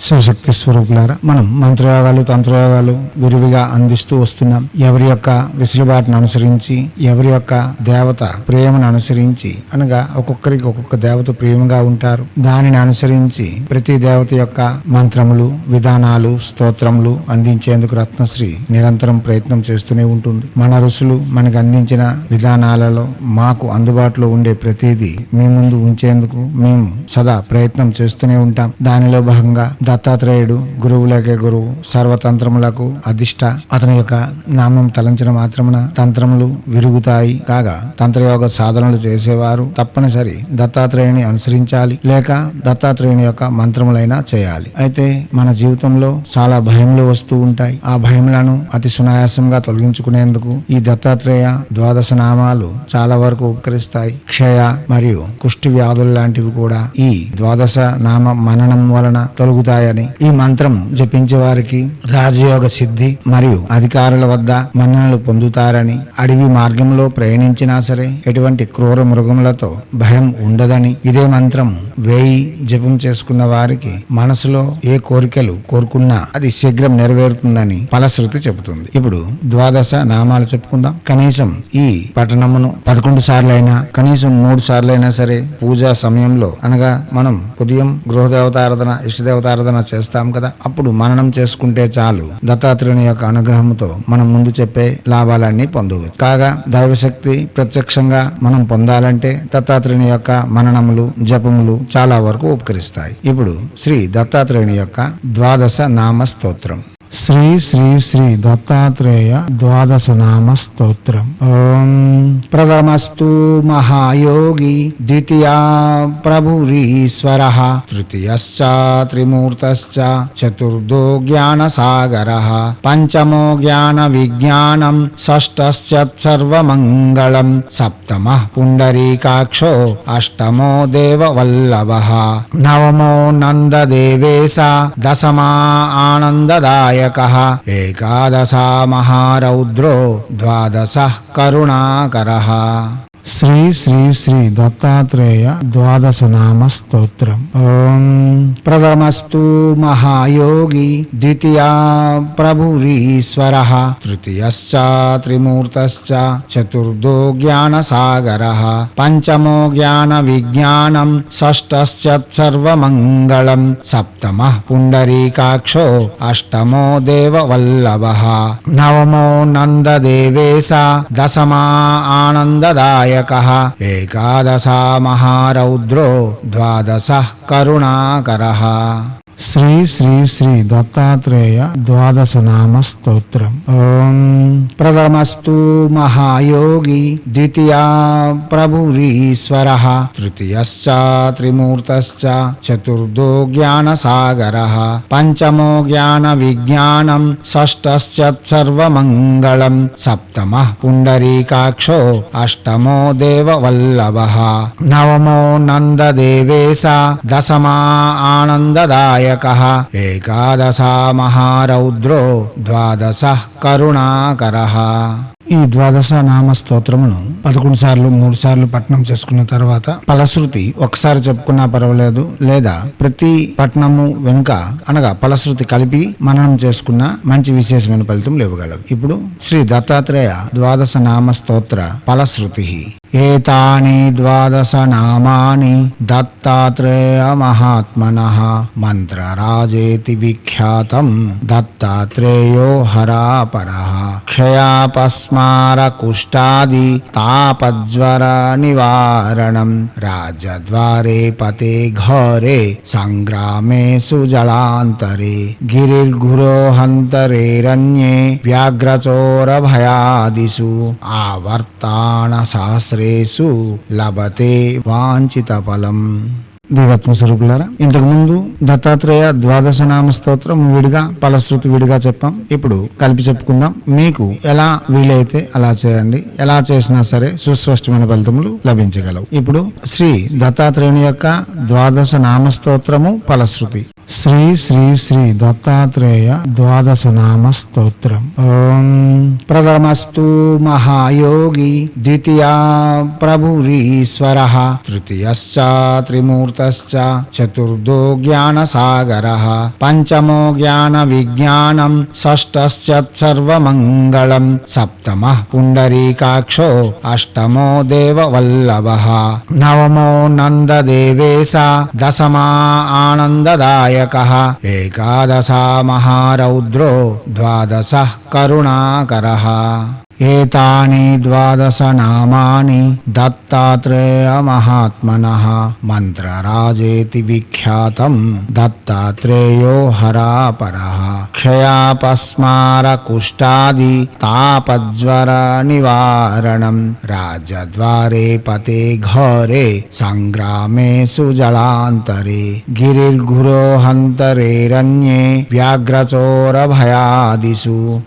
శివశక్తి స్వరూపులారా మనం మంత్రయోగాలు తంత్రయోగాలు విరివిగా అందిస్తూ వస్తున్నాం. ఎవరి యొక్క విసులుబాటును అనుసరించి ఎవరి యొక్క దేవత ప్రేమను అనుసరించి అనగా ఒక్కొక్కరికి ఒక్కొక్క దేవత ప్రేమగా ఉంటారు. దానిని అనుసరించి ప్రతి దేవత యొక్క మంత్రములు విధానాలు స్తోత్రములు అందించేందుకు రత్నశ్రీ నిరంతరం ప్రయత్నం చేస్తూనే ఉంటుంది. మన ఋషులు మనకు అందించిన విధానాలలో మాకు అందుబాటులో ఉండే ప్రతిదీ మీ ముందు ఉంచేందుకు మేము సదా ప్రయత్నం చేస్తూనే ఉంటాం. దానిలో భాగంగా దత్తాత్రేయుడు గురువులకే గురువు సర్వతంత్రములకు అధిష్ట. అతని యొక్క నామం తలంచిన మాత్రమున తంత్రములు విరుగుతాయి కాగా తంత్రయోగ సాధనలు చేసేవారు తప్పనిసరి దత్తాత్రేయుని అనుసరించాలి లేక దత్తాత్రేయుని యొక్క మంత్రములైనా చేయాలి. అయితే మన జీవితంలో చాలా భయములు వస్తూ ఉంటాయి. ఆ భయములను అతి సునాయాసంగా తొలగించుకునేందుకు ఈ దత్తాత్రేయ ద్వాదశ నామాలు చాలా వరకు ఉపకరిస్తాయి. క్షయ మరియు కుష్టి వ్యాధులు లాంటివి కూడా ఈ ద్వాదశ నామ మననం వలన తొలగుతాయని ఈ మంత్రం జపించే వారికి రాజయోగ సిద్ధి మరియు అధికారుల వద్ద మన్ననలు పొందుతారని అడవి మార్గంలో ప్రయాణించినా సరే ఎటువంటి క్రూర మృగములతో భయం ఉండదని ఇదే మంత్రం వేయి జపం చేసుకున్న వారికి మనసులో ఏ కోరికలు కోరుకున్నా అది శీఘ్రం నెరవేరుతుందని ఫలశ్రుతి చెబుతుంది. ఇప్పుడు ద్వాదశ నామాలు చెప్పుకుందాం. కనీసం ఈ పఠనమును పదకొండు సార్లైనా కనీసం మూడు సార్లైనా సరే పూజా సమయంలో అనగా మనం ఉదయం గృహదేవతారాధన ఇష్టదేవతారాధన చేస్తాం కదా. అప్పుడు మననం చేసుకుంటే చాలు. దత్తాత్రేయుని యొక్క అనుగ్రహంతో మనం ముందు చెప్పే లాభాలన్నీ పొందవచ్చు. కాగా దైవశక్తి ప్రత్యక్షంగా మనం పొందాలంటే దత్తాత్రేయుని యొక్క మననములు జపములు చాలా వరకు ఉపకరిస్తాయి. ఇప్పుడు శ్రీ దత్తాత్రేయుని యొక్క ద్వాదశ నామ స్తోత్రం. శ్రీ శ్రీ శ్రీ దత్తాత్రేయ ద్వాదశ నామ స్తోత్రం ఓం ప్రథమస్తు మహాయోగి ద్వితీయా ప్రభురీశ్వర తృతీయశ్చ త్రిమూర్తశ్చ చతుర్థో జ్ఞాన సాగర పంచమో జ్ఞాన విజ్ఞానం షష్టశ్చర్వమంగళం సప్తమ పుండరీకాక్షో అష్టమో దేవవల్లభ నవమో నందదేవేశ దశమా ఆనందదాయ ఆనందదాయక ఏకాదశ మహారౌద్రో ద్వాదశ కరుణాకర. శ్రీ శ్రీ శ్రీ దత్తాత్రేయ ద్వాదశ నామ స్తోత్రం ఓం ప్రథమస్తు మహాయోగి ద్వితీయ ప్రభురీశ్వర తృతీయశ్చ త్రిమూర్తశ్చ చతుర్థో జ్ఞాన సాగర పంచమో జ్ఞాన విజ్ఞానం షష్టశ్చర్వమంగళం సప్తమ పుండరీకాక్షో అష్టమో దేవవల్లభ నవమో నందదేవేశ దశమా ఆనందదాయ ఆనందదాయక ఏకాదశ మహారౌద్రో ద్వాదశ కరుణాకర. శ్రీ శ్రీ శ్రీ దత్తాత్రేయ ద్వాదశ నామ స్తోత్రం ఓం ప్రథమస్తు మహాయోగి ద్వితీయ ప్రభురీశ్వర తృతీయశ్చ త్రిమూర్తశ్చ చతుర్థో జ్ఞాన సాగర పంచమో జ్ఞాన విజ్ఞానం షష్టశ్చర్వమంగళం సప్తమ పుండరీకాక్షో అష్టమో దేవవల్లభ నవమో నందదేవేశ దశమా ఆనందదాయ ఆనందదాయక ఏకాదశ మహారౌద్రో ద్వాదశ కరుణాకర ఈ ద్వాదశ నామ స్తోత్రమును పదకొండు సార్లు మూడు సార్లు పఠనం చేసుకున్న తర్వాత ఫలశ్రుతి ఒకసారి చెప్పుకున్నా పర్వాలేదు లేదా ప్రతి పఠనము వెనుక అనగా ఫలశ్రుతి కలిపి మననం చేసుకున్న మంచి విశేషమైన ఫలితం లేవగలదు ఇప్పుడు శ్రీ దత్తాత్రేయ ద్వాదశ నామ స్తోత్ర ఫలశ్రుతి. एतानि द्वादशनामानि दत्तात्रेयमहात्मनः मन्त्रराजेति विख्यातम् दत्तात्रेयो हरापरः। क्षयापस्मारकुष्ठादि तापज्वरनिवारणम् राजद्वारे पते घरे सङ्ग्रामे सुजलान्तरे भयादिषु व्याघ्रचोरभयादिषु आवर्ताणशास्त्र జలాంతరే లభతే వాంఛిత ఫలం. దేవత్మ స్వరూపులారా ఇంతకు ముందు దత్తాత్రేయ ద్వాదశ నామ స్తోత్రం విడిగా ఫలశ్రుతి విడిగా చెప్పాం. ఇప్పుడు కలిపి చెప్పుకుందాం. మీకు ఎలా వీలైతే అలా చేయండి. ఎలా చేసినా సరే సుస్పష్టమైన ఫలితములు లభించగలవు. ఇప్పుడు శ్రీ దత్తాత్రేయుని యొక్క ద్వాదశ నామ స్తోత్రము ఫలశ్రుతి. శ్రీ శ్రీ శ్రీ దత్తాత్రేయ ద్వాదశ నామ స్తోత్రం ఓం ప్రథమస్తు మహాయోగి ద్వితీయ ప్రభురీశ్వర తృతీయశ్చ త్రిమూర్తశ్చ చతుర్థో జ్ఞాన సాగర పంచమో జ్ఞాన విజ్ఞానం షష్టశ్చర్వమంగళం సప్తమ పుండరీకాక్షో అష్టమో దేవవల్లభ నవమో నందదేవేశ దశమా ఆనందదాయ ఏకాదశ మహారౌద్రో ద్వాదశ కరుణాకర ఏతాని ద్వాదశ నామాని దత్తాత్రేయ మహాత్మన మంత్రరాజేతి విఖ్యాతం దత్తాత్రేయో హరాపర క్షయాపస్మార కుష్టాది తాపజ్వర నివారణం రాజద్వారే పతే ఘోరే సంగ్రామే సుజలాంతరే గిరిర్గురోహంతరేరణ్యే వ్యాఘ్రచోర భయాదిషు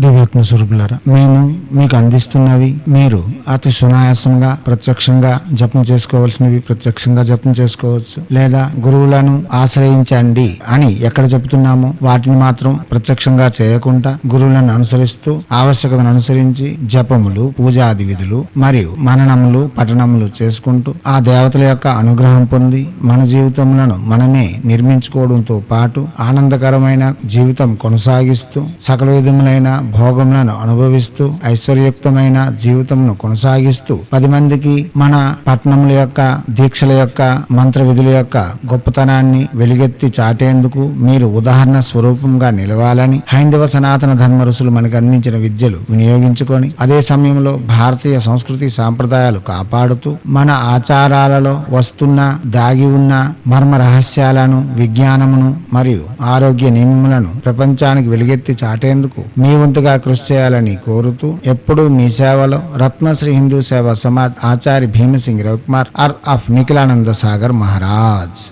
దివ్యాత్మ స్వరూపులారా మేము మీకు అందిస్తున్నవి మీరు అతి సునాయాసంగా ప్రత్యక్షంగా జపం చేసుకోవాల్సినవి ప్రత్యక్షంగా జపం చేసుకోవచ్చు. లేదా గురువులను ఆశ్రయించండి అని ఎక్కడ చెప్తున్నామో వాటిని మాత్రం ప్రత్యక్షంగా చేయకుండా గురువులను అనుసరిస్తూ ఆవశ్యకతను అనుసరించి జపములు పూజాది విధులు మరియు మననములు పఠనములు చేసుకుంటూ ఆ దేవతల యొక్క అనుగ్రహం పొంది మన జీవితములను మనమే నిర్మించుకోవడంతో పాటు ఆనందకరమైన జీవితం కొనసాగిస్తూ సకల విధములైన భోగములను అనుభవిస్తూ ఐశ్వర్యుక్తమైన జీవితంను కొనసాగిస్తూ పది మందికి మన పట్టణముల యొక్క దీక్షల యొక్క మంత్ర విధుల యొక్క గొప్పతనాన్ని వెలుగెత్తి చాటేందుకు మీరు ఉదాహరణ స్వరూపంగా నిలవాలని హైందవ సనాతన ధర్మ ఋషులు మనకు అందించిన విద్యలు వినియోగించుకొని అదే సమయంలో భారతీయ సంస్కృతి సాంప్రదాయాలు కాపాడుతూ మన ఆచారాలలో వస్తున్న దాగి ఉన్న మర్మ రహస్యాలను విజ్ఞానమును మరియు ఆరోగ్య నియమములను ప్రపంచానికి వెలుగెత్తి చాటేందుకు మీ వంతుగా కృషి చేయాలని కోరుతూ ఎప్పుడూ మీ సేవలో రత్నశ్రీ హిందూ సేవా సమాజ్ ఆచార్య భీమసింగ్ రవికుమార్ ఆర్ ఆఫ్ నిఖిలానంద సాగర్ మహారాజ్.